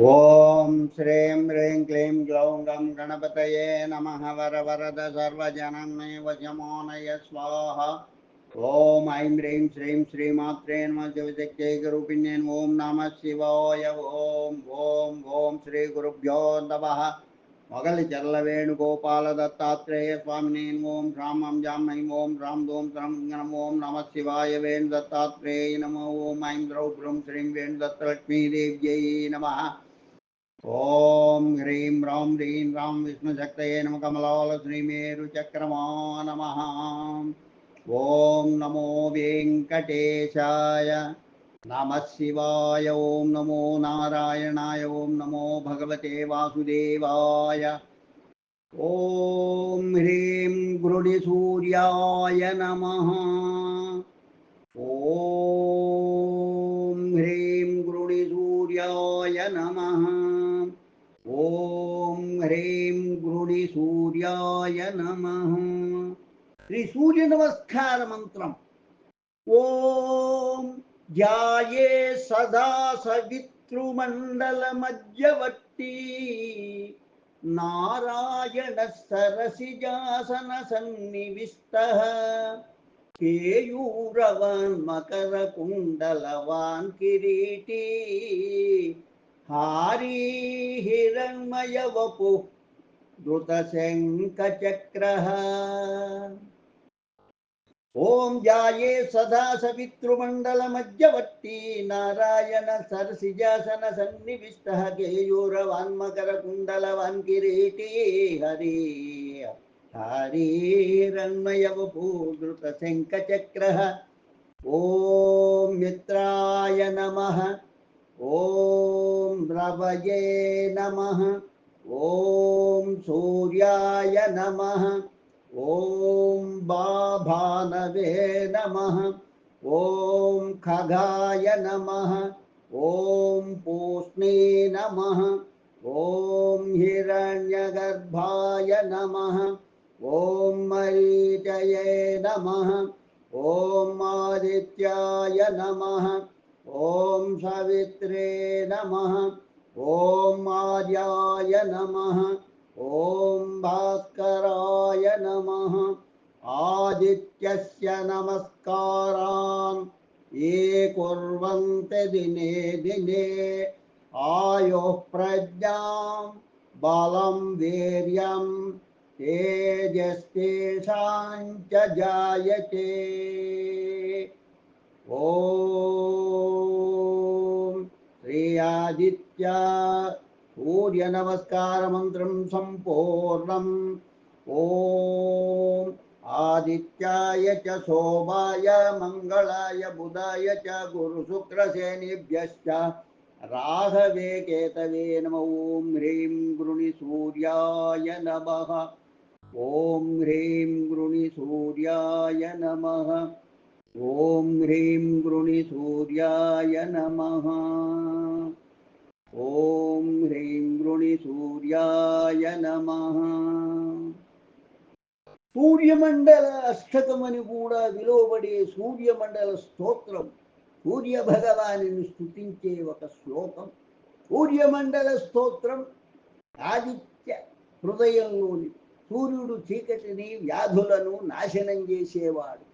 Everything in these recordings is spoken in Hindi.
ॐ श्रीं ह्रीं क्लीं ग्लौं गं गणपतये नमः वरवरद सर्वजनमे वशमोनय स्वाहा। ओम ऐं ह्रीं श्रीं श्रीमात्रे नमः शिवशक्त्यै गुरुपिण्येन ॐ नमः शिवाय ॐ ॐ ॐ श्रीगुरुभ्यो नमः। मगलचरलवेणुगोपालदत्तात्रेय स्वामिने ॐ श्रामं जाम्मै ॐ श्रां धूं श्रं नमो ॐ नमः शिवाय वेणुदत्तात्रेय नमो। ॐ ऐं द्रौभ्रुं श्रीं वेणुदत्तलक्ष्मीदेव्यै नमः। ఓం హ్రీం రాం హ్రీం రాం విష్ణుశక్తయే నమ కమలాల శ్రీమేరు చక్రమా నమ ఓం నమో వెంకటేశాయ నమ శివాయ. ఓం నమో నారాయణాయ. ఓం నమో భగవతే వాసుదేవాయ. ఓం హ్రీం గృడి సూర్యాయ నమ. ఓం హ్రీం గృడి సూర్యాయ నమ. సూర్యాయ నమ శ్రీ సూర్య నమస్కార మంత్రం ఓం ధ్యాయే సదా సవితృమండల మధ్యవర్తి నారాయణ సరసిజాసన సన్నివిష్ట కేయూరవాన్ మకర కుండలవాన్ కిరీటి హారీ హిరణ్మయ వపు ధృత శంఖచక్ర ఓం జాయే సదా సవితృమండల మధ్యవర్తి నారాయణ సరసిజాసన సన్నివిష్ట కేయూరవాన్మకర కుండలవాన్ కిరీటి హరి హరిరణ్మయవభూధృత శంఖచక్ర ఓం ॐ सूर्याय नमः। ॐ बाभानवे नमः। ॐ खगाय नमः। ॐ पूष्णे नमः। ॐ हिरण्यगर्भाय नमः। ॐ मरीचये नमः। ॐ आदित्याय नमः। ॐ सवित्रे नमः। ॐ आर्याय नमः ॐ भास्कराय नमः, आदित्यस्य नमस्कारान्। ये कुर्वन्ति दिने दिने आयुः प्रज्ञां, बलं वीर्यं, तेजस्तेषां च जायते। ॐ श्रीयादित्य सूर्यनमस्कारमन्त्रं सम्पूर्णम्। ॐ आदित्याय च सोमाय मङ्गलाय बुधाय च गुरुशुक्रसेनिभ्यश्च। राघवेकेतवे नम ॐ ह्रीं गृणिसूर्याय नमः। ॐ ह्रीं गृणिसूर्याय नमः। ॐ ह्रीं गृणिसूर्याय नमः। ॐ ह्रीं హ్రీం గృణి సూర్యమండల అష్టకమని కూడా విలువబడే సూర్యమండల స్తోత్రం సూర్య స్థుతించే ఒక శ్లోకం. సూర్యమండల స్తోత్రం ఆదిత్య హృదయంలోని సూర్యుడు చీకటిని వ్యాధులను నాశనం చేసేవాడు.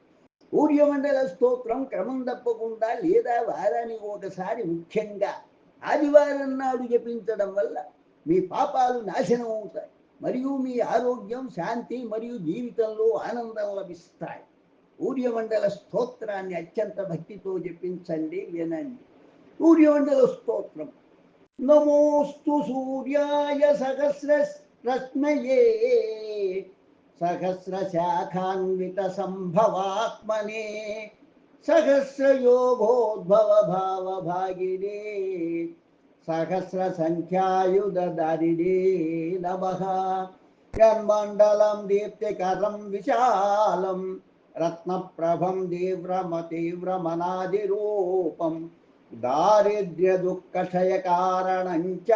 సూర్యమండల స్తోత్రం క్రమం తప్పకుండా లేదా వారానికి ఒకసారి ముఖ్యంగా ఆదివారం నాడు జపించడం వల్ల మీ పాపాలు నాశనం అవుతాయి. మరియు మీ ఆరోగ్యం శాంతి మరియు జీవితంలో ఆనందం లభిస్తాయి. సూర్యమండల స్తోత్రాన్ని అత్యంత భక్తితో జపించండి వినండి. సూర్యమండల స్తోత్రం. నమోస్తు సూర్యాయ సహస్ర రత్నయే సహస్ర శాఖాన్విత సంభవాత్మనే. सहस्र योगोद्भव भाव भागिनी सहस्र संख्या युद दारिणी नम। कर्मंडलम दीप्ति सहस्रयोगोद्भव भावभागिने सहस्रसङ्ख्यायुधदारिणे नमः यन्मण्डलं दीप्तिकरं विशालं, रत्नप्रभं तीव्रमतीव्रमनादिरूपं दारिद्र्यदुःखक्षयकारणं च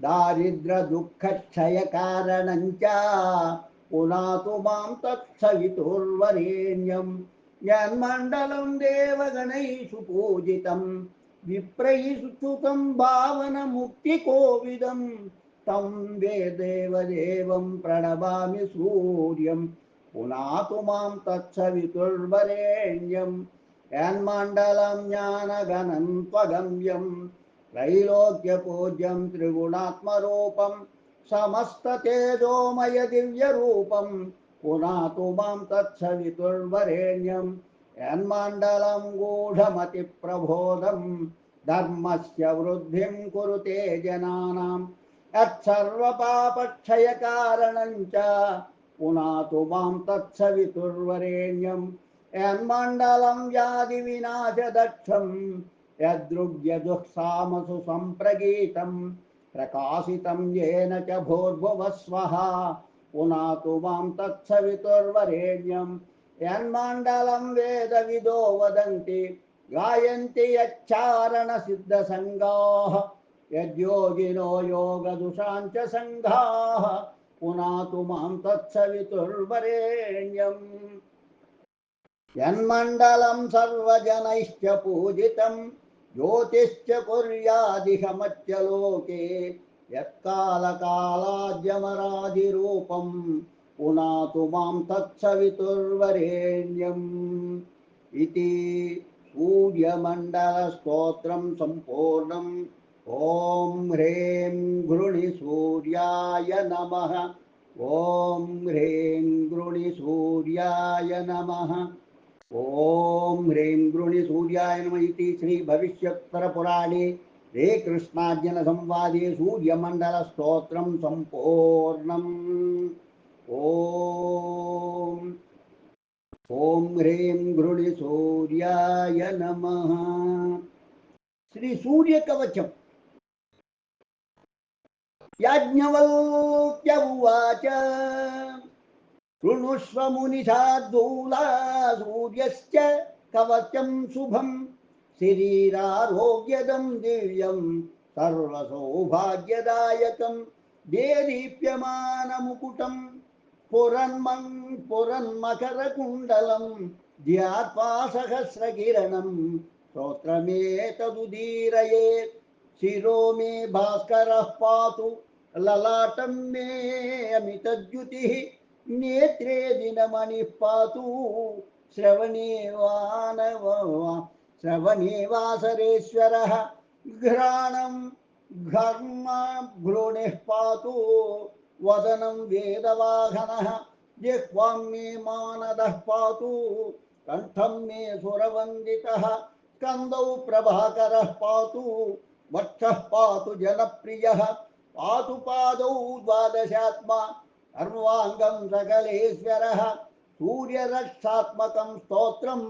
दारिद्र्यदुःखक्षयकारणं च पुनातु माँ तत्सवितुर्वरेण्यम्। यान्मण्डलं देवगणैषु पूजितं विप्रैस्तुतं भावनमुक्तिकोविदं तं वेदेवदेवं प्रणमामि सूर्यं, पुनातु माँ तत्सवितुर्वरेण्यं यान्मण्डलं ज्ञानगणं त्वगम्यं, त्रैलोक्यपूज्यं त्रिगुणात्मरूपं समस्ततेजोमयदिव्यरूपम् पुनातु माँ तत्सवितुर्वरेण्यं यन्मण्डलं गूढमतिप्रबोधं, धर्मस्य वृद्धिं कुरुते जनानां। यत्सर्वपापक्षयकारणं च पुनातु माँ यन्मण्डलं व्याधिविनाशदक्षम् यदृग्यदुःसामसु सम्प्रगीतं प्रकाशितं येन च भूर्भुवस्वः। पुनातु मां तत्सवितुर्वरेण्यं यन्मण्डलं वेदविदो वदन्ति गायन्ति यच्चारणसिद्धसङ्गाः यद्योगिनो योगदुषाञ्च सङ्घाः पुनातु मां तत्सवितुर्वरेण्यम् यन्मण्डलं सर्वजनैश्च पूजितं ज्योतिश्च कुर्यादिहमच्च लोके यत्कालकालाद्यमरादिरूपं पुनातु मां तत्सवितुर्वरेण्यम् इति सूर्यमण्डलस्तोत्रं सम्पूर्णम् ॐ ह्रीं घृणिसूर्याय नमः ॐ ह्रीं घृणिसूर्याय नमः ॐ ह्रीं गृणिसूर्याय नम इति श्रीभविष्योत्तरपुराणे रे कृष्णार्जुनसंवादे सूर्यमण्डलस्तोत्रं सम्पूर्णम्। ॐ। ॐ ह्रीं गृणिसूर्याय नमः। श्रीसूर्यकवचम् याज्ञवल्क्य उवाच। शृणुष्व मुनिषार्दूला सूर्यश्च कवचं शुभं शरीरारोग्यदं दिव्यं सर्वसौभाग्यदायकं देदीप्यमानमुकुटं पुरन्मन् पुरन्मकरकुण्डलं ध्यात्वा सहस्रकिरणं स्तोत्रमेतदुदीरयेत् शिरो मे भास्करः पातु ललाटं मे अमितद्युतिः नेत्रे दिनमणिः पातु श्रवणे वानव श्रवणे वासरेश्वरः घ्राणं घर्म घृणिः पातु वदनं वेदवाहनः जिह्वां मे मानदः पातु कण्ठं मे सुरवन्दितः स्कन्दौ प्रभाकरः पातु वक्षः पातु जनप्रियः पातु पादौ द्वादशात्मा सर्वाङ्गं सकलेश्वरः सूर्यरक्षात्मकं स्तोत्रं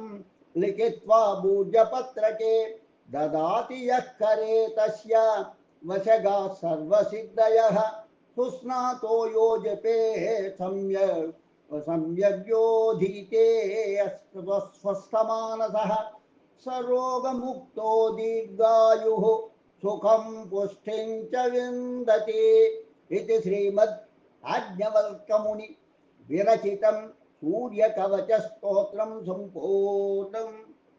लिखित्वा भूजपत्रके ददाति यः करे तस्य वशगाः सर्वसिद्धयः। सुस्नातो यो जपे सम्यक् सम्यग्योधीते स्वस्थमानसः। सरोगमुक्तो दीर्घायुः। सुखं पुष्टिं च विन्दति। इति श्रीमद् आज्ञवल्कमुनि। विरचितं सूर्यकवचस्तोत्रं सम्पूर्णम्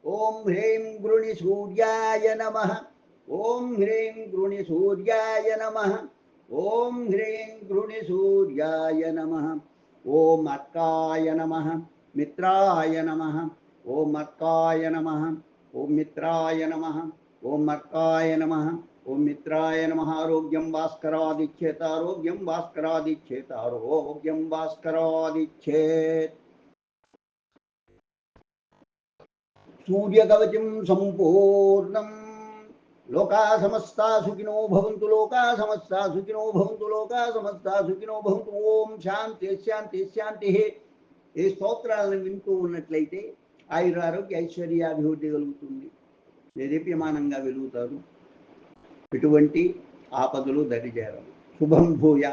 ॐ ह्रीं गृणिसूर्याय नमः। ॐ ह्रीं गृणिसूर्याय नमः। ॐ ह्रीं गृणिसूर्याय नमः। ॐ अर्काय नमः। मित्राय नमः। ॐ अर्काय नमः। ॐ मित्राय नमः। ॐ अर्काय नमः। ॐ मित्राय नमः आरोग्यं भास्करादिच्छेत् आरोग्यं भास्करादिच्छेत् आरोग्यं भास्करादिच्छेत् सूर्यकवचं सम्पूर्णं लोका समस्ता सुखिनो भवन्तु लोका समस्ता सुखिनो भवन्तु लोका समस्ता సుఖినో భవంతు ఓం శాంతి శాంతి శాంతి ఈ స్తోత్రాలను వింటూ ఉన్నట్లయితే ఆయుర ఆరోగ్య ఐశ్వర్యాభివృద్ధి కలుగుతుంది నిరూప్యమానంగా వెలుగుతారు ఎటువంటి ఆపదలు దరిచేరవు శుభం భూయ.